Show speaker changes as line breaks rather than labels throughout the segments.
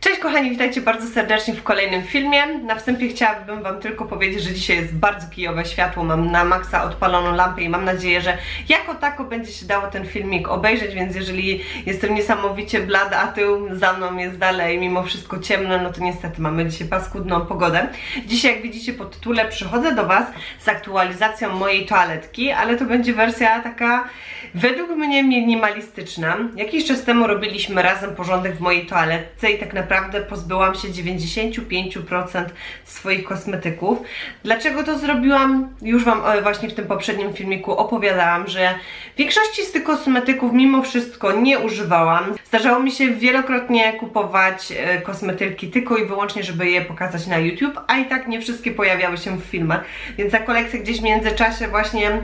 Cześć kochani, witajcie bardzo serdecznie w kolejnym filmie. Na wstępie chciałabym Wam tylko powiedzieć, że dzisiaj jest bardzo kijowe światło, mam na maksa odpaloną lampę i mam nadzieję, że jako tako będzie się dało ten filmik obejrzeć, więc jeżeli jestem niesamowicie blada, a tył za mną jest dalej mimo wszystko ciemno, no to niestety mamy dzisiaj paskudną pogodę. Dzisiaj jak widzicie po tytule przychodzę do Was z aktualizacją mojej toaletki, ale to będzie wersja taka według mnie minimalistyczna. Jakiś czas temu robiliśmy razem porządek w mojej toaletce i tak naprawdę pozbyłam się 95% swoich kosmetyków. Dlaczego to zrobiłam? Już Wam e, właśnie w tym poprzednim filmiku opowiadałam, że większości z tych kosmetyków mimo wszystko nie używałam. Zdarzało mi się wielokrotnie kupować e, kosmetyki tylko i wyłącznie, żeby je pokazać na YouTube, a i tak nie wszystkie pojawiały się w filmach. Więc ta kolekcja gdzieś w międzyczasie właśnie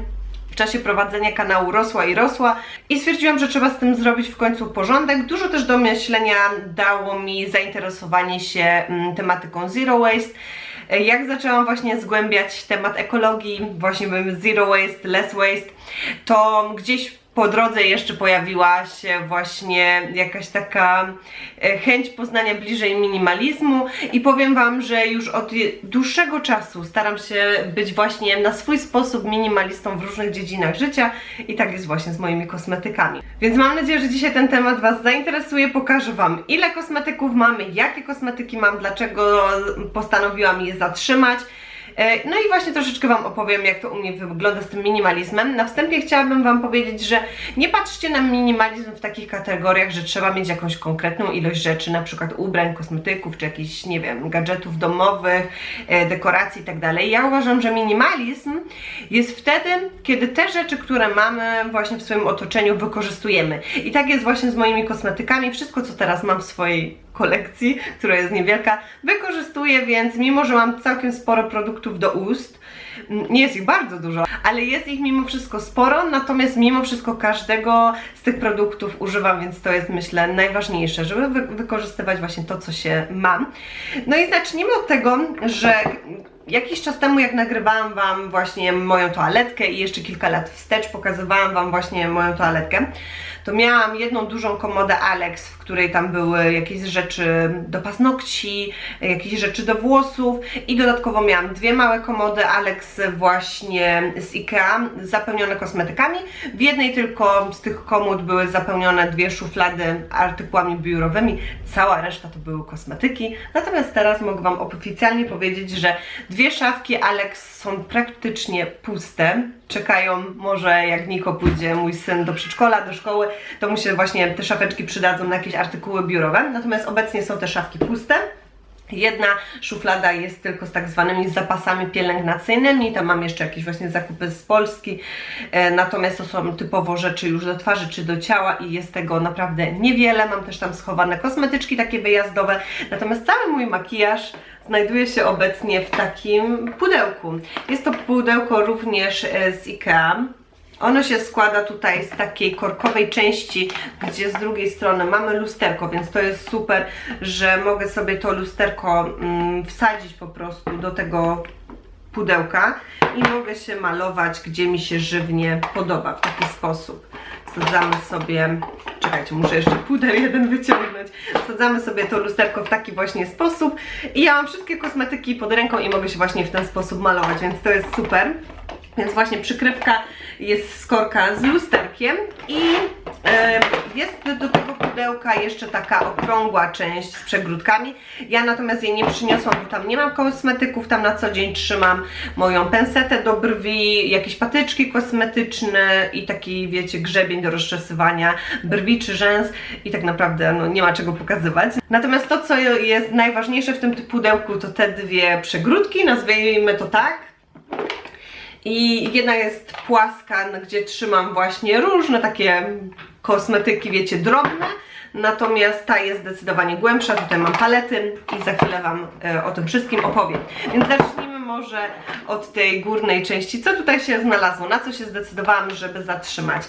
w czasie prowadzenia kanału rosła i rosła i stwierdziłam, że trzeba z tym zrobić w końcu porządek. Dużo też do myślenia dało mi zainteresowanie się mm, tematyką zero waste. E, Jak zaczęłam właśnie zgłębiać temat ekologii, właśnie zero waste, less waste, to gdzieś po drodze jeszcze pojawiła się właśnie jakaś taka e, chęć poznania bliżej minimalizmu i powiem Wam, że już od dłuższego czasu staram się być właśnie na swój sposób minimalistą w różnych dziedzinach życia i tak jest właśnie z moimi kosmetykami. Więc mam nadzieję, że dzisiaj ten temat Was zainteresuje, pokażę Wam ile kosmetyków mamy, jakie kosmetyki mam, dlaczego postanowiłam je zatrzymać. E, No i właśnie troszeczkę Wam opowiem, jak to u mnie wygląda z tym minimalizmem. Na wstępie chciałabym Wam powiedzieć, że nie patrzcie na minimalizm w takich kategoriach, że trzeba mieć jakąś konkretną ilość rzeczy, na przykład ubrań, kosmetyków, czy jakichś, nie wiem, gadżetów domowych, e, dekoracji i tak. Ja uważam, że minimalizm jest wtedy, kiedy te rzeczy, które mamy właśnie w swoim otoczeniu wykorzystujemy. I tak jest właśnie z moimi kosmetykami. Wszystko, co teraz mam w swojej kolekcji, która jest niewielka, wykorzystuję, więc mimo, że mam całkiem sporo produktów do ust, m, nie jest ich bardzo dużo, ale jest ich mimo wszystko sporo, natomiast mimo wszystko każdego z tych produktów używam, więc to jest myślę najważniejsze, żeby wy wykorzystywać właśnie to, co się mam. No i zacznijmy od tego, że Jakiś czas temu, jak nagrywałam Wam właśnie moją toaletkę i jeszcze kilka lat wstecz pokazywałam Wam właśnie moją toaletkę, to miałam jedną dużą komodę Alex, w której tam były jakieś rzeczy do paznokci, jakieś rzeczy do włosów i dodatkowo miałam dwie małe komody Alex właśnie z Ikea zapełnione kosmetykami. W jednej tylko z tych komód były zapełnione dwie szuflady artykułami biurowymi, cała reszta to były kosmetyki. Natomiast teraz mogę Wam oficjalnie powiedzieć, że dwie szafki Alex są praktycznie puste. Czekają może jak Niko pójdzie, mój syn do przedszkola, do szkoły, to mu się właśnie te szafeczki przydadzą na jakieś artykuły biurowe. Natomiast obecnie są te szafki puste. Jedna szuflada jest tylko z tak zwanymi zapasami pielęgnacyjnymi, tam mam jeszcze jakieś właśnie zakupy z Polski, e, natomiast to są typowo rzeczy już do twarzy czy do ciała i jest tego naprawdę niewiele. Mam też tam schowane kosmetyczki takie wyjazdowe, natomiast cały mój makijaż znajduje się obecnie w takim pudełku. Jest to pudełko również e, z IKEA. Ono się składa tutaj z takiej korkowej części, gdzie z drugiej strony mamy lusterko, więc to jest super, że mogę sobie to lusterko mm, wsadzić po prostu do tego pudełka i mogę się malować, gdzie mi się żywnie podoba w taki sposób. Wsadzamy sobie, czekajcie, muszę jeszcze puder jeden wyciągnąć. Wsadzamy sobie to lusterko w taki właśnie sposób i ja mam wszystkie kosmetyki pod ręką i mogę się właśnie w ten sposób malować, więc to jest super. Więc właśnie przykrywka jest skorka z lusterkiem i jest do tego pudełka jeszcze taka okrągła część z przegródkami. Ja natomiast jej nie przyniosłam, bo tam nie mam kosmetyków, tam na co dzień trzymam moją pensetę do brwi, jakieś patyczki kosmetyczne i taki, wiecie, grzebień do rozczesywania brwi czy rzęs i tak naprawdę no, nie ma czego pokazywać. Natomiast to, co jest najważniejsze w tym pudełku, to te dwie przegródki, nazwijmy to tak. I jedna jest płaska, gdzie trzymam właśnie różne takie kosmetyki, wiecie, drobne. Natomiast ta jest zdecydowanie głębsza. Tutaj mam palety i za chwilę Wam e, o tym wszystkim opowiem. Więc zacznijmy może od tej górnej części. Co tutaj się znalazło? Na co się zdecydowałam, żeby zatrzymać?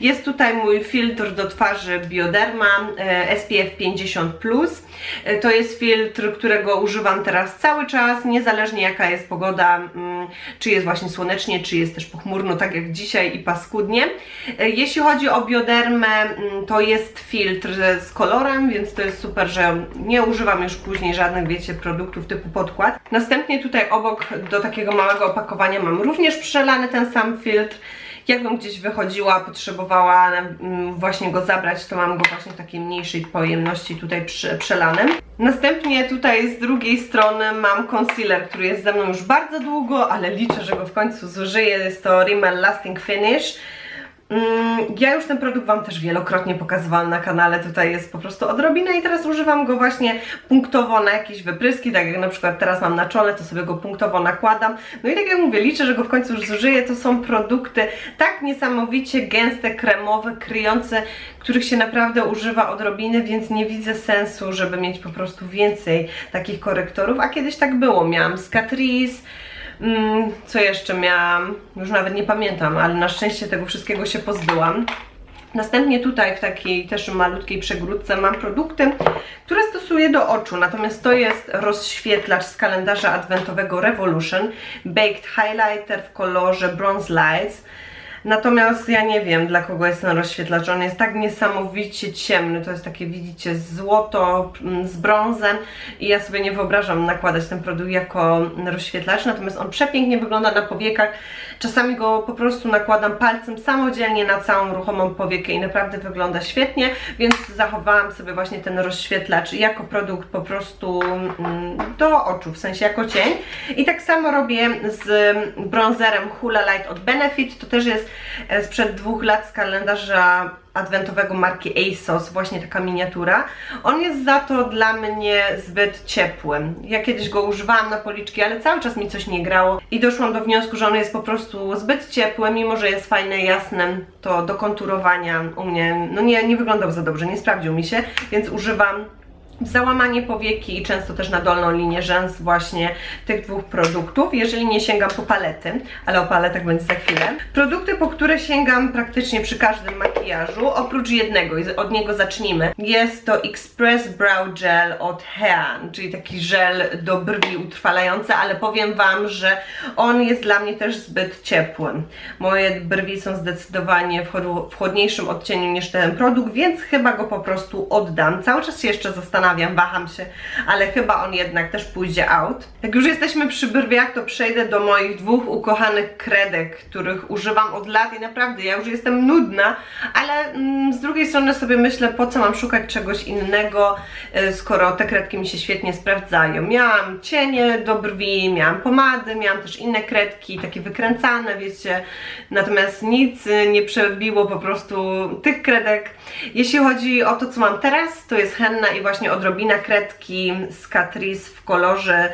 Jest tutaj mój filtr do twarzy Bioderma e, SPF 50+. E, To jest filtr, którego używam teraz cały czas, niezależnie jaka jest pogoda, mm, czy jest właśnie słonecznie, czy jest też pochmurno, tak jak dzisiaj i paskudnie. E, Jeśli chodzi o Biodermę, mm, to jest filtr z kolorem, więc to jest super, że nie używam już później żadnych, wiecie, produktów typu podkład. Następnie tutaj obok do takiego małego opakowania mam również przelany ten sam filtr. Jakbym gdzieś wychodziła, potrzebowała mm, właśnie go zabrać, to mam go właśnie w takiej mniejszej pojemności tutaj przelanym. Następnie tutaj z drugiej strony mam concealer, który jest ze mną już bardzo długo, ale liczę, że go w końcu zużyję. Jest to Rimmel Lasting Finish. Mm, Ja już ten produkt Wam też wielokrotnie pokazywałam na kanale, tutaj jest po prostu odrobina i teraz używam go właśnie punktowo na jakieś wypryski, tak jak na przykład teraz mam na czole, to sobie go punktowo nakładam. No i tak jak mówię, liczę, że go w końcu już zużyję, to są produkty tak niesamowicie gęste, kremowe, kryjące, których się naprawdę używa odrobiny, więc nie widzę sensu, żeby mieć po prostu więcej takich korektorów, a kiedyś tak było, miałam z Catrice, co jeszcze miałam? Już nawet nie pamiętam, ale na szczęście tego wszystkiego się pozbyłam. Następnie tutaj w takiej też malutkiej przegródce mam produkty, które stosuję do oczu, natomiast to jest rozświetlacz z kalendarza adwentowego Revolution Baked Highlighter w kolorze Bronze Lights. Natomiast ja nie wiem dla kogo jest ten rozświetlacz, on jest tak niesamowicie ciemny, to jest takie widzicie złoto z brązem. I ja sobie nie wyobrażam nakładać ten produkt jako rozświetlacz, natomiast on przepięknie wygląda na powiekach, czasami go po prostu nakładam palcem samodzielnie na całą ruchomą powiekę i naprawdę wygląda świetnie, więc zachowałam sobie właśnie ten rozświetlacz jako produkt po prostu mm, do oczu, w sensie jako cień. I tak samo robię z bronzerem Hula Light od Benefit, to też jest sprzed dwóch lat z kalendarza adwentowego marki ASOS, właśnie taka miniatura. On jest za to dla mnie zbyt ciepły. Ja kiedyś go używałam na policzki, ale cały czas mi coś nie grało i doszłam do wniosku, że on jest po prostu zbyt ciepły, mimo że jest fajne, jasne, to do konturowania u mnie, no nie, nie wyglądał za dobrze, nie sprawdził mi się, więc używam załamanie powieki i często też na dolną linię rzęs właśnie tych dwóch produktów, jeżeli nie sięgam po palety, ale o paletach będzie za chwilę. Produkty, po które sięgam praktycznie przy każdym makijażu, oprócz jednego i od niego zacznijmy. Jest to Express Brow Gel od Hean, czyli taki żel do brwi utrwalający, ale powiem Wam, że on jest dla mnie też zbyt ciepły. Moje brwi są zdecydowanie w chłodniejszym odcieniu niż ten produkt, więc chyba go po prostu oddam. Cały czas się jeszcze zastanawiam, waham się, ale chyba on jednak też pójdzie out. Jak już jesteśmy przy brwiach, to przejdę do moich dwóch ukochanych kredek, których używam od lat i naprawdę ja już jestem nudna, ale mm, z drugiej strony sobie myślę, po co mam szukać czegoś innego, y, skoro te kredki mi się świetnie sprawdzają. Miałam cienie do brwi, miałam pomady, miałam też inne kredki, takie wykręcane, wiecie, natomiast nic nie przebiło po prostu tych kredek. Jeśli chodzi o to, co mam teraz, to jest henna i właśnie odrobina kredki z Catrice w kolorze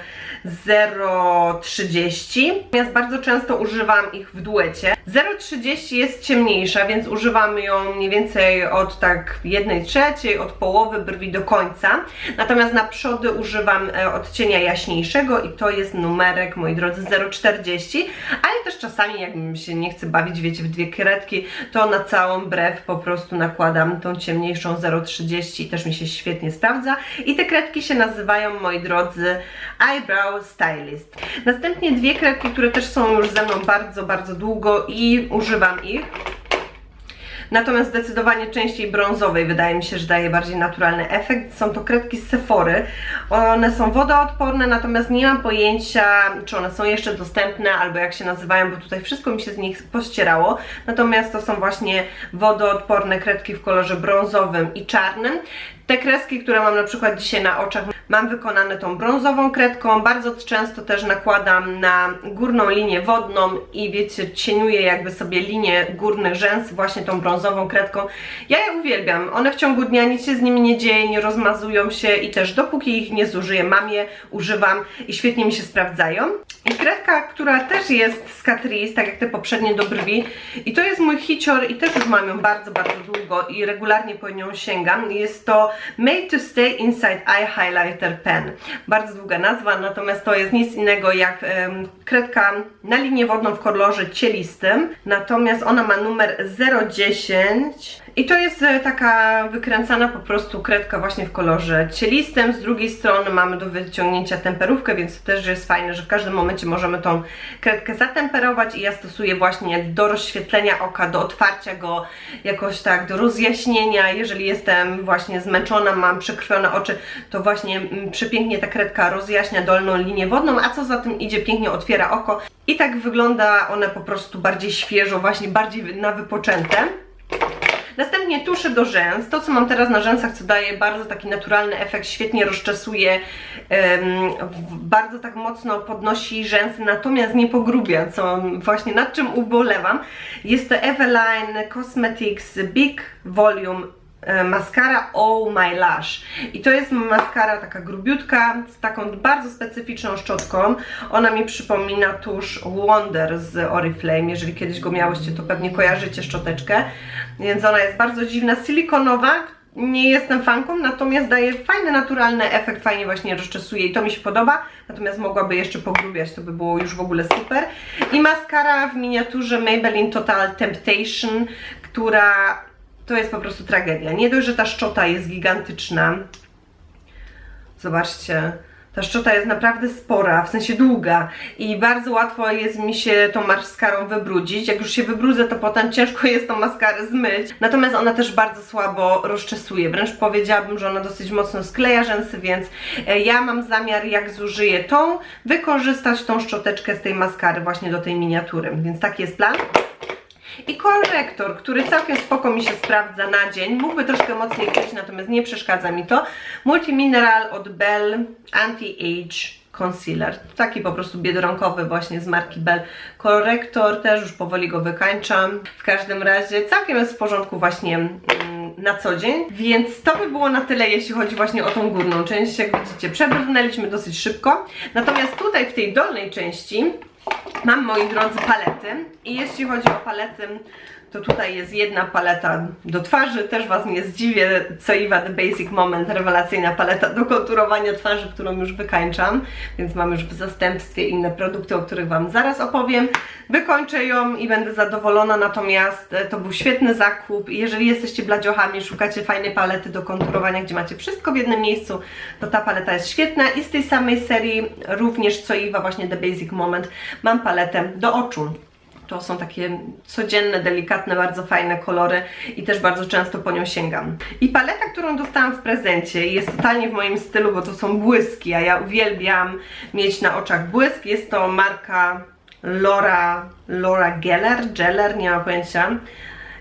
0,30. Natomiast bardzo często używam ich w duecie. 0,30 jest ciemniejsza, więc używam ją mniej więcej od tak 1 trzeciej, od połowy brwi do końca. Natomiast na przody używam e, odcienia jaśniejszego i to jest numerek, moi drodzy, 0,40. Ale też czasami, jak mi się nie chce bawić, wiecie, w dwie kredki, to na całą brew po prostu nakładam tą ciemniejszą 0,30 i też mi się świetnie sprawdza. I te kredki się nazywają, moi drodzy, Eyebrow Stylist. Następnie dwie kredki, które też są już ze mną bardzo, bardzo długo i używam ich. Natomiast zdecydowanie częściej brązowej wydaje mi się, że daje bardziej naturalny efekt. Są to kredki z Sephory. One są wodoodporne, natomiast nie mam pojęcia, czy one są jeszcze dostępne, albo jak się nazywają, bo tutaj wszystko mi się z nich pościerało. Natomiast to są właśnie wodoodporne kredki w kolorze brązowym i czarnym. Te kreski, które mam na przykład dzisiaj na oczach, mam wykonane tą brązową kredką. Bardzo często też nakładam na górną linię wodną i wiecie, cieniuję jakby sobie linię górnych rzęs właśnie tą brązową kredką. Ja je uwielbiam. One w ciągu dnia nic się z nimi nie dzieje, nie rozmazują się i też dopóki ich nie zużyję, mam je, używam i świetnie mi się sprawdzają. I kredka, która też jest z Catrice, tak jak te poprzednie do brwi i to jest mój hicior i też już mam ją bardzo, bardzo długo i regularnie po nią sięgam. Jest to Made to Stay Inside Eye Highlighter Pen. Bardzo długa nazwa, natomiast to jest nic innego jak em, kredka na linię wodną w kolorze cielistym. Natomiast ona ma numer 010 I to jest e, taka wykręcana po prostu kredka właśnie w kolorze cielistym. Z drugiej strony mamy do wyciągnięcia temperówkę, więc to też jest fajne, że w każdym momencie możemy tą kredkę zatemperować i ja stosuję właśnie do rozświetlenia oka, do otwarcia go jakoś tak, do rozjaśnienia. Jeżeli jestem właśnie zmęczona, mam przekrwione oczy, to właśnie mm, przepięknie ta kredka rozjaśnia dolną linię wodną, a co za tym idzie, pięknie otwiera oko. I tak wygląda one po prostu bardziej świeżo, właśnie bardziej na wypoczęte. Następnie tusze do rzęs. To, co mam teraz na rzęsach, co daje bardzo taki naturalny efekt, świetnie rozczesuje, w- bardzo tak mocno podnosi rzęsy, natomiast nie pogrubia, co właśnie nad czym ubolewam. Jest to Eveline Cosmetics Big Volume e, Mascara Oh My Lash. I to jest maskara taka grubiutka, z taką bardzo specyficzną szczotką. Ona mi przypomina tusz Wonder z Oriflame. Jeżeli kiedyś go miałyście, to pewnie kojarzycie szczoteczkę. Więc ona jest bardzo dziwna, silikonowa. Nie jestem fanką, natomiast daje fajny, naturalny efekt, fajnie właśnie rozczesuje i to mi się podoba. Natomiast mogłaby jeszcze pogrubiać, to by było już w ogóle super. I maskara w miniaturze Maybelline Total Temptation, która to jest po prostu tragedia. Nie dość, że ta szczota jest gigantyczna. Zobaczcie, ta szczota jest naprawdę spora, w sensie długa i bardzo łatwo jest mi się tą maskarą wybrudzić. Jak już się wybrudzę, to potem ciężko jest tą maskarę zmyć. Natomiast ona też bardzo słabo rozczesuje. Wręcz powiedziałabym, że ona dosyć mocno skleja rzęsy, więc e, ja mam zamiar, jak zużyję tą, wykorzystać tą szczoteczkę z tej maskary właśnie do tej miniatury. Więc taki jest plan. I korektor, który całkiem spoko mi się sprawdza na dzień. Mógłby troszkę mocniej kryć, natomiast nie przeszkadza mi to. Multimineral od Bell Anti-Age Concealer. Taki po prostu biedronkowy właśnie z marki Bell. Korektor, też już powoli go wykańczam. W każdym razie całkiem jest w porządku właśnie mm, na co dzień. Więc to by było na tyle, jeśli chodzi właśnie o tą górną część. Jak widzicie, przebrnęliśmy dosyć szybko. Natomiast tutaj w tej dolnej części Mam, moi drodzy, palety. I jeśli chodzi o palety, to tutaj jest jedna paleta do twarzy, też Was nie zdziwię, Coiva The Basic Moment, rewelacyjna paleta do konturowania twarzy, którą już wykańczam, więc mam już w zastępstwie inne produkty, o których Wam zaraz opowiem. Wykończę ją i będę zadowolona, natomiast e, to był świetny zakup. Jeżeli jesteście bladziochami, szukacie fajnej palety do konturowania, gdzie macie wszystko w jednym miejscu, to ta paleta jest świetna. I z tej samej serii również Coiva właśnie The Basic Moment mam paletę do oczu. To są takie codzienne, delikatne, bardzo fajne kolory i też bardzo często po nią sięgam. I paleta, którą dostałam w prezencie jest totalnie w moim stylu, bo to są błyski, a ja uwielbiam mieć na oczach błysk. Jest to marka Laura, Laura Geller, Geller, nie mam pojęcia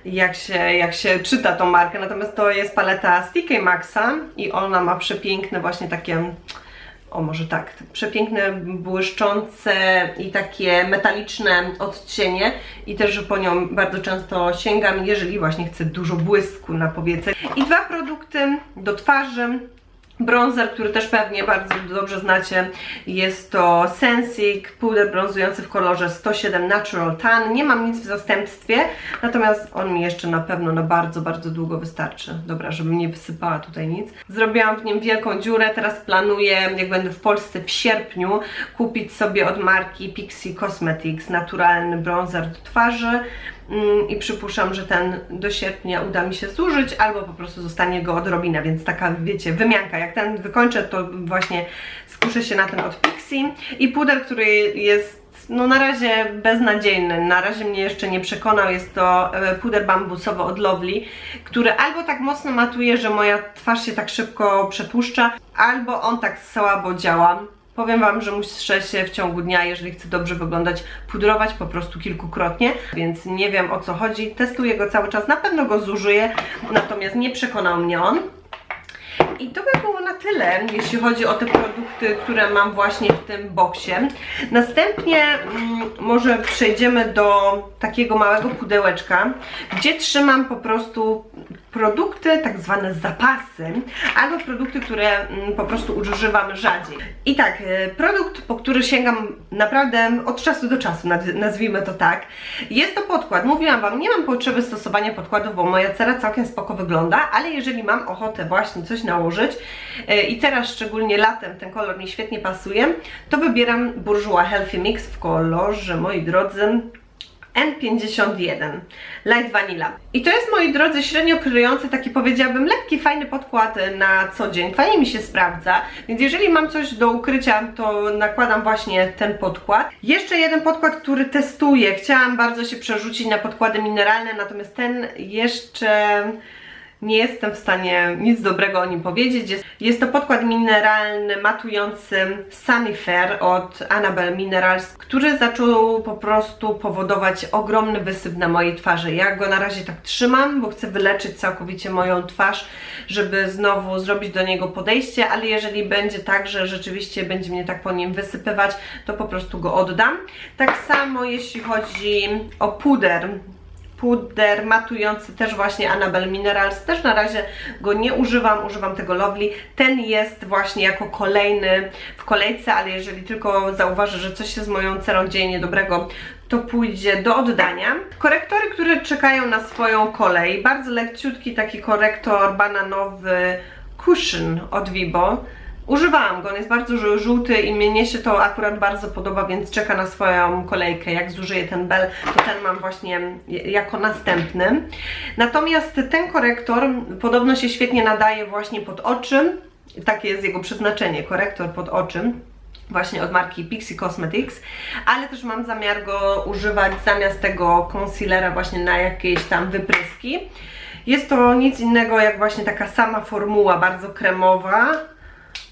jak się, jak się czyta tą markę, natomiast to jest paleta z TK Maxa i ona ma przepiękne właśnie takie o może tak, przepiękne, błyszczące i takie metaliczne odcienie i też, po nią bardzo często sięgam, jeżeli właśnie chcę dużo błysku na powiece. I dwa produkty do twarzy. Bronzer, który też pewnie bardzo dobrze znacie, jest to Sensic, puder brązujący w kolorze 107 Natural Tan. Nie mam nic w zastępstwie, natomiast on mi jeszcze na pewno na bardzo, bardzo długo wystarczy. Dobra, żebym nie wysypała tutaj nic. Zrobiłam w nim wielką dziurę, teraz planuję, jak będę w Polsce w sierpniu, kupić sobie od marki Pixie Cosmetics naturalny bronzer do twarzy. Mm, i przypuszczam, że ten do sierpnia uda mi się zużyć, albo po prostu zostanie go odrobina, więc taka, wiecie, wymianka. Jak ten wykończę, to właśnie skuszę się na ten od Pixie i puder, który jest no na razie beznadziejny, na razie mnie jeszcze nie przekonał, jest to e, puder bambusowy od Lovely, który albo tak mocno matuje, że moja twarz się tak szybko przetłuszcza, albo on tak słabo działa. Powiem Wam, że muszę się w ciągu dnia, jeżeli chcę dobrze wyglądać, pudrować po prostu kilkukrotnie, więc nie wiem o co chodzi. Testuję go cały czas, na pewno go zużyję, natomiast nie przekonał mnie on. I to by było na tyle, jeśli chodzi o te produkty, które mam właśnie w tym boksie. Następnie mm, może przejdziemy do takiego małego pudełeczka, gdzie trzymam po prostu produkty, tak zwane zapasy, albo produkty, które mm, po prostu używam rzadziej. I tak, e, produkt, po który sięgam naprawdę od czasu do czasu, naz- nazwijmy to tak, jest to podkład. Mówiłam Wam, nie mam potrzeby stosowania podkładów, bo moja cera całkiem spoko wygląda, ale jeżeli mam ochotę właśnie coś nałożyć e, i teraz szczególnie latem ten kolor mi świetnie pasuje, to wybieram Bourjois Healthy Mix w kolorze, moi drodzy, N51 Light Vanilla. I to jest, moi drodzy, średnio kryjący, taki powiedziałabym, lekki, fajny podkład na co dzień. Fajnie mi się sprawdza, więc jeżeli mam coś do ukrycia, to nakładam właśnie ten podkład. Jeszcze jeden podkład, który testuję. Chciałam bardzo się przerzucić na podkłady mineralne, natomiast ten jeszcze nie jestem w stanie nic dobrego o nim powiedzieć. Jest, jest to podkład mineralny matujący Sunny Fair od Annabelle Minerals, który zaczął po prostu powodować ogromny wysyp na mojej twarzy. Ja go na razie tak trzymam, bo chcę wyleczyć całkowicie moją twarz, żeby znowu zrobić do niego podejście, ale jeżeli będzie tak, że rzeczywiście będzie mnie tak po nim wysypywać, to po prostu go oddam. Tak samo jeśli chodzi o puder, puder matujący też właśnie Annabelle Minerals, też na razie go nie używam, używam tego Lovely. Ten jest właśnie jako kolejny w kolejce, ale jeżeli tylko zauważę, że coś się z moją cerą dzieje niedobrego, to pójdzie do oddania. Korektory, które czekają na swoją kolej, bardzo leciutki taki korektor bananowy Cushion od Vibo. Używałam go, on jest bardzo żół- żółty i mnie się to akurat bardzo podoba, więc czeka na swoją kolejkę. Jak zużyję ten bel, to ten mam właśnie jako następny. Natomiast ten korektor podobno się świetnie nadaje właśnie pod oczy. Takie jest jego przeznaczenie, korektor pod oczy właśnie od marki Pixie Cosmetics, ale też mam zamiar go używać zamiast tego concealera właśnie na jakieś tam wypryski. Jest to nic innego jak właśnie taka sama formuła, bardzo kremowa,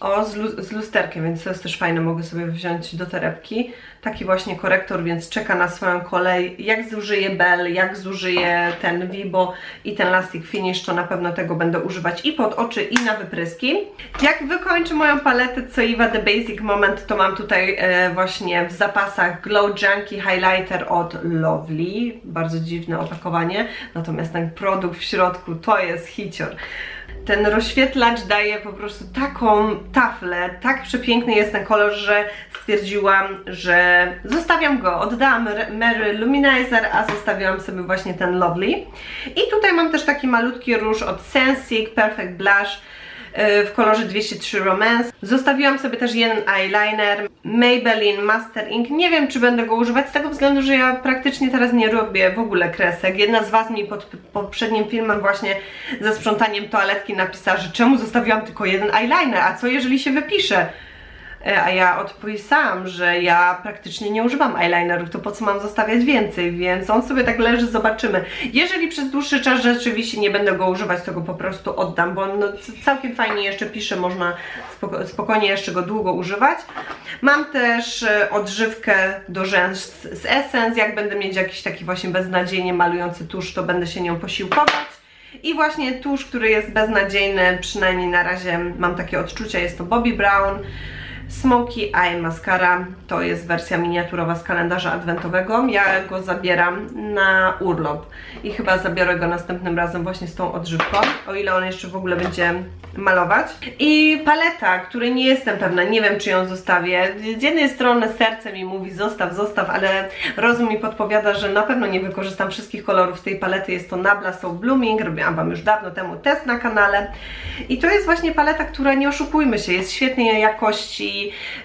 o, z, lu- z lusterkiem, więc to jest też fajne, mogę sobie wziąć do torebki. Taki właśnie korektor, więc czeka na swoją kolej. Jak zużyję Bell, jak zużyję ten Vibo i ten Lastic Finish, to na pewno tego będę używać i pod oczy, i na wypryski. Jak wykończę moją paletę Coiva The Basic Moment, to mam tutaj e, właśnie w zapasach Glow Junkie Highlighter od Lovely. Bardzo dziwne opakowanie, natomiast ten produkt w środku to jest hicior ten rozświetlacz daje po prostu taką taflę, tak przepiękny jest ten kolor, że stwierdziłam, że zostawiam go. Oddałam Mary Luminizer, a zostawiłam sobie właśnie ten Lovely. I tutaj mam też taki malutki róż od Sensic Perfect Blush w kolorze 203 Romance. Zostawiłam sobie też jeden eyeliner Maybelline Master Ink. Nie wiem, czy będę go używać z tego względu, że ja praktycznie teraz nie robię w ogóle kresek. Jedna z Was mi pod poprzednim filmem właśnie ze sprzątaniem toaletki napisała, że czemu zostawiłam tylko jeden eyeliner, a co jeżeli się wypisze? E, A ja odpisałam, że ja praktycznie nie używam eyelinerów, to po co mam zostawiać więcej, więc on sobie tak leży, zobaczymy. Jeżeli przez dłuższy czas rzeczywiście nie będę go używać, to go po prostu oddam, bo on no, całkiem fajnie jeszcze pisze, można spoko spokojnie jeszcze go długo używać. Mam też e, odżywkę do rzęs z Essence, jak będę mieć jakiś taki właśnie beznadziejnie malujący tusz, to będę się nią posiłkować. I właśnie tusz, który jest beznadziejny, przynajmniej na razie mam takie odczucia, jest to Bobbi Brown. Smoky Eye Mascara to jest wersja miniaturowa z kalendarza adwentowego. Ja go zabieram na urlop i chyba zabiorę go następnym razem właśnie z tą odżywką, o ile on jeszcze w ogóle będzie malować. I paleta, której nie jestem pewna, nie wiem czy ją zostawię. Z jednej strony serce mi mówi zostaw, zostaw, ale rozum mi podpowiada, że na pewno nie wykorzystam wszystkich kolorów z tej palety. Jest to Nabla So Blooming, robiłam Wam już dawno temu test na kanale. I to jest właśnie paleta, która nie oszukujmy się, jest świetnej jakości.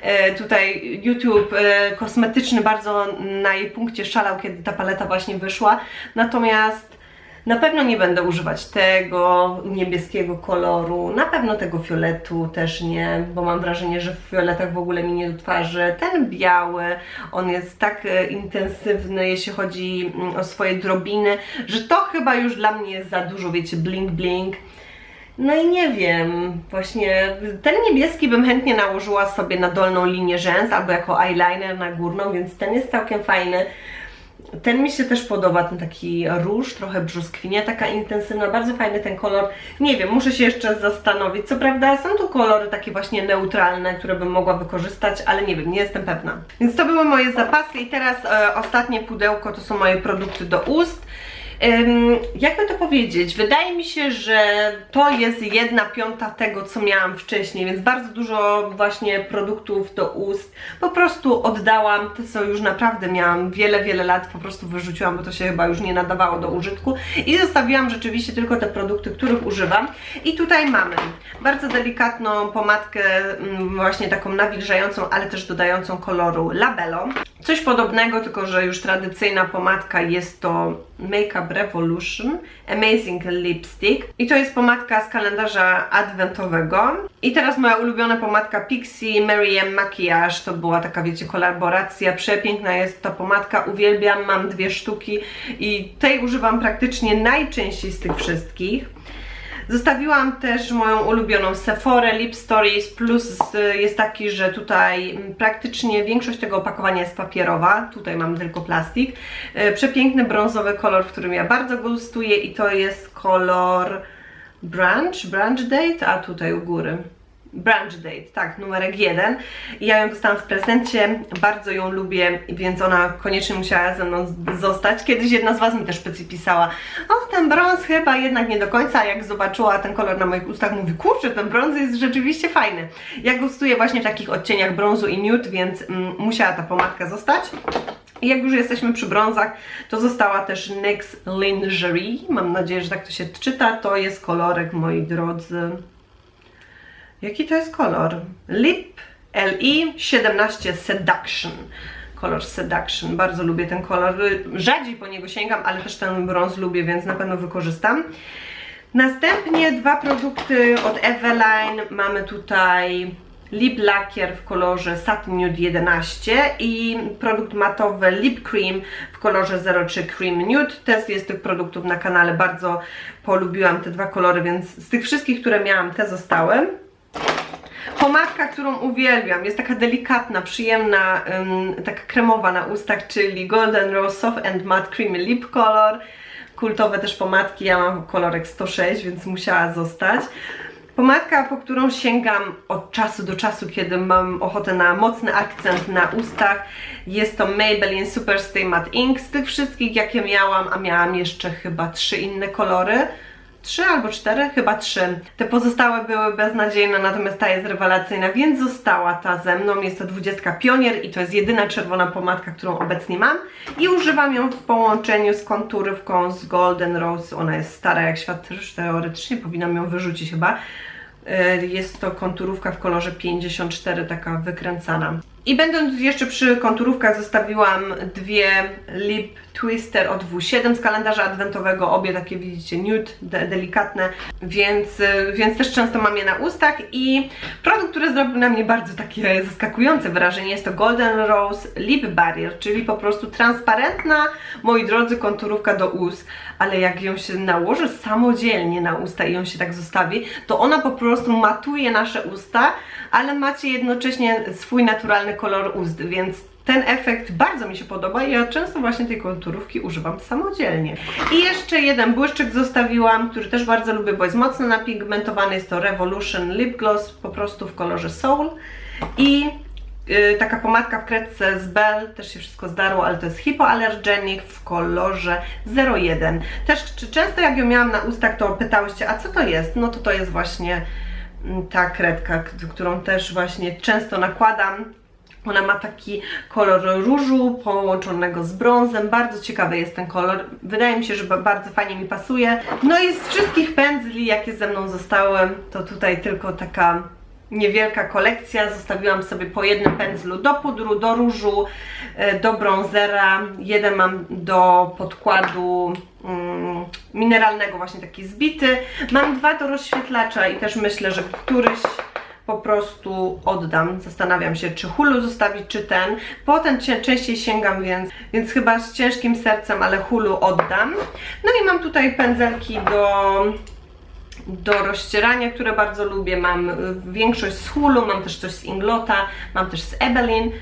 E, tutaj YouTube e, kosmetyczny bardzo na jej punkcie szalał, kiedy ta paleta właśnie wyszła. Natomiast na pewno nie będę używać tego niebieskiego koloru, na pewno tego fioletu też nie, bo mam wrażenie, że w fioletach w ogóle mi nie do twarzy. Ten biały, on jest tak e, intensywny, jeśli chodzi mm, o swoje drobiny, że to chyba już dla mnie jest za dużo, wiecie, bling bling. No i nie wiem, właśnie ten niebieski bym chętnie nałożyła sobie na dolną linię rzęs albo jako eyeliner na górną, więc ten jest całkiem fajny. Ten mi się też podoba, ten taki róż, trochę brzoskwinia, taka intensywna, bardzo fajny ten kolor. Nie wiem, muszę się jeszcze zastanowić. Co prawda są tu kolory takie właśnie neutralne, które bym mogła wykorzystać, ale nie wiem, nie jestem pewna. Więc to były moje zapasy i teraz e, ostatnie pudełko to są moje produkty do ust. Jakby to powiedzieć, wydaje mi się, że to jest jedna piąta tego, co miałam wcześniej, więc bardzo dużo właśnie produktów do ust. Po prostu oddałam, te co już naprawdę miałam wiele, wiele lat, po prostu wyrzuciłam, bo to się chyba już nie nadawało do użytku. I zostawiłam rzeczywiście tylko te produkty, których używam. I tutaj mamy bardzo delikatną pomadkę, mm, właśnie taką nawilżającą, ale też dodającą koloru Labello. Coś podobnego, tylko że już tradycyjna pomadka jest to Makeup Revolution Amazing Lipstick i to jest pomadka z kalendarza adwentowego. I teraz moja ulubiona pomadka Pixie Mary M Makiage, to była taka wiecie kolaboracja, przepiękna jest ta pomadka, uwielbiam, mam dwie sztuki i tej używam praktycznie najczęściej z tych wszystkich. Zostawiłam też moją ulubioną Sephora Lip Stories plus y, jest taki, że tutaj praktycznie większość tego opakowania jest papierowa, tutaj mam tylko plastik. Y, Przepiękny brązowy kolor, w którym ja bardzo gustuję i to jest kolor Branch, Branch Date, a tutaj u góry. Branch Date, tak, numerek jeden. Ja ją dostałam w prezencie, bardzo ją lubię, więc ona koniecznie musiała ze mną zostać. Kiedyś jedna z Was mi też pisała, o ten brąz chyba jednak nie do końca, jak zobaczyła ten kolor na moich ustach, mówi, kurczę, ten brąz jest rzeczywiście fajny. Ja gustuję właśnie w takich odcieniach brązu i nude, więc mm, musiała ta pomadka zostać. I jak już jesteśmy przy brązach, to została też NYX Lingerie, mam nadzieję, że tak to się czyta, to jest kolorek, moi drodzy, Jaki to jest kolor? Lip LI 17 Seduction. Kolor Seduction. Bardzo lubię ten kolor. Rzadziej po niego sięgam, ale też ten brąz lubię, więc na pewno wykorzystam. Następnie dwa produkty od Eveline. Mamy tutaj lip lakier w kolorze Satin Nude 11 i produkt matowy Lip Cream w kolorze 03 Cream Nude. Test jest tych produktów na kanale. Bardzo polubiłam te dwa kolory, więc z tych wszystkich, które miałam, te zostały. Pomadka, którą uwielbiam, jest taka delikatna, przyjemna, ym, taka kremowa na ustach, czyli Golden Rose Soft and Matte Creamy Lip Color. Kultowe też pomadki, ja mam kolorek 106, więc musiała zostać. Pomadka, po którą sięgam od czasu do czasu, kiedy mam ochotę na mocny akcent na ustach, jest to Maybelline Superstay Matte Ink. Z tych wszystkich, jakie miałam, a miałam jeszcze chyba trzy inne kolory, Trzy albo cztery? Chyba trzy. Te pozostałe były beznadziejne, natomiast ta jest rewelacyjna, więc została ta ze mną. Jest to 20 Pionier i to jest jedyna czerwona pomadka, którą obecnie mam. I używam ją w połączeniu z konturówką z Golden Rose. Ona jest stara jak świat, też teoretycznie powinnam ją wyrzucić chyba. Yy, Jest to konturówka w kolorze 54, taka wykręcana. I będąc jeszcze przy konturówkach, zostawiłam dwie Lip Twister od W7 z kalendarza adwentowego, obie takie widzicie nude, de delikatne, więc, y, więc też często mam je na ustach. I produkt, który zrobił na mnie bardzo takie zaskakujące wrażenie jest to Golden Rose Lip Barrier, czyli po prostu transparentna, moi drodzy, konturówka do ust, ale jak ją się nałoży samodzielnie na usta i ją się tak zostawi, to ona po prostu matuje nasze usta, ale macie jednocześnie swój naturalny kolor ust, więc ten efekt bardzo mi się podoba i ja często właśnie tej konturówki używam samodzielnie. I jeszcze jeden błyszczyk zostawiłam, który też bardzo lubię, bo jest mocno napigmentowany, jest to Revolution Lip Gloss, po prostu w kolorze Soul i yy, taka pomadka w kredce z Bell, też się wszystko zdarło, ale to jest Hypoallergenic w kolorze 01. Też czy często jak ją miałam na ustach, to pytałyście, a co to jest? No to to jest właśnie mm, ta kredka, którą też właśnie często nakładam. Ona ma taki kolor różu połączonego z brązem. Bardzo ciekawy jest ten kolor. Wydaje mi się, że ba- bardzo fajnie mi pasuje. No i z wszystkich pędzli, jakie ze mną zostały, to tutaj tylko taka niewielka kolekcja. Zostawiłam sobie po jednym pędzlu do pudru, do różu, e, do bronzera. Jeden mam do podkładu mm, mineralnego, właśnie taki zbity. Mam dwa do rozświetlacza i też myślę, że któryś po prostu oddam. Zastanawiam się, czy Hulu zostawić, czy ten. Potem cię częściej sięgam, więc, więc chyba z ciężkim sercem, ale Hulu oddam. No i mam tutaj pędzelki do do rozcierania, które bardzo lubię. Mam y, większość z Hulu, mam też coś z Inglota, mam też z Ebelin.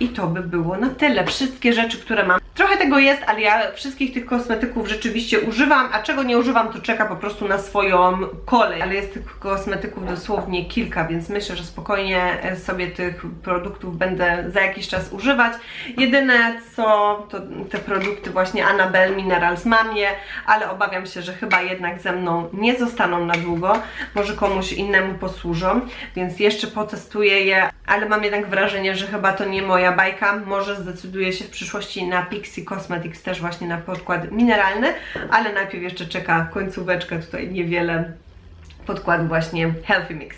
I to by było na tyle. Wszystkie rzeczy, które mam. Trochę tego jest, ale ja wszystkich tych kosmetyków rzeczywiście używam, a czego nie używam, to czeka po prostu na swoją kolej. Ale jest tych kosmetyków dosłownie kilka, więc myślę, że spokojnie e, sobie tych produktów będę za jakiś czas używać. Jedyne co, to te produkty właśnie Annabelle Minerals mam je, ale obawiam się, że chyba jednak ze mną nie zostaną na długo. Może komuś innemu posłużą, więc jeszcze potestuję je, ale mam jednak wrażenie, że chyba to nie moja bajka. Może zdecyduję się w przyszłości na Pixie Cosmetics też właśnie na podkład mineralny, ale najpierw jeszcze czeka końcóweczka, tutaj niewiele podkładu właśnie Healthy Mix.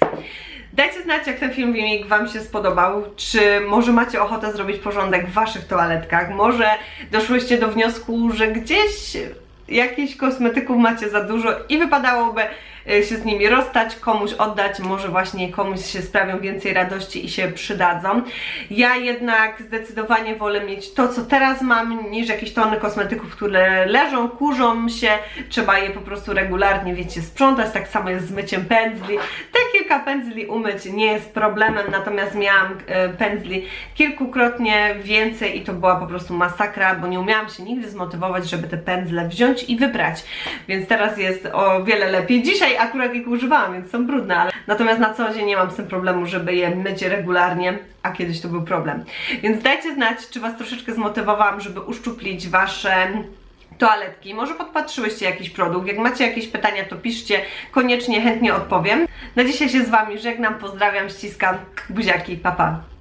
Dajcie znać, jak ten filmik Wam się spodobał. Czy może macie ochotę zrobić porządek w Waszych toaletkach? Może doszłyście do wniosku, że gdzieś jakichś kosmetyków macie za dużo i wypadałoby e, się z nimi rozstać, komuś oddać, może właśnie komuś się sprawią więcej radości i się przydadzą. Ja jednak zdecydowanie wolę mieć to, co teraz mam, niż jakieś tony kosmetyków, które leżą, kurzą się, trzeba je po prostu regularnie, wiecie, sprzątać, tak samo jest z myciem pędzli. Te kilka pędzli umyć nie jest problemem, natomiast miałam e, pędzli kilkukrotnie więcej i to była po prostu masakra, bo nie umiałam się nigdy zmotywować, żeby te pędzle wziąć i wybrać, więc teraz jest o wiele lepiej. Dzisiaj akurat ich używałam, więc są brudne, ale natomiast na co dzień nie mam z tym problemu, żeby je myć regularnie, a kiedyś to był problem. Więc dajcie znać, czy Was troszeczkę zmotywowałam, żeby uszczuplić Wasze toaletki. Może podpatrzyłyście jakiś produkt. Jak macie jakieś pytania, to piszcie, koniecznie chętnie odpowiem. Na dzisiaj się z Wami żegnam, pozdrawiam, ściskam, buziaki, papa. Pa.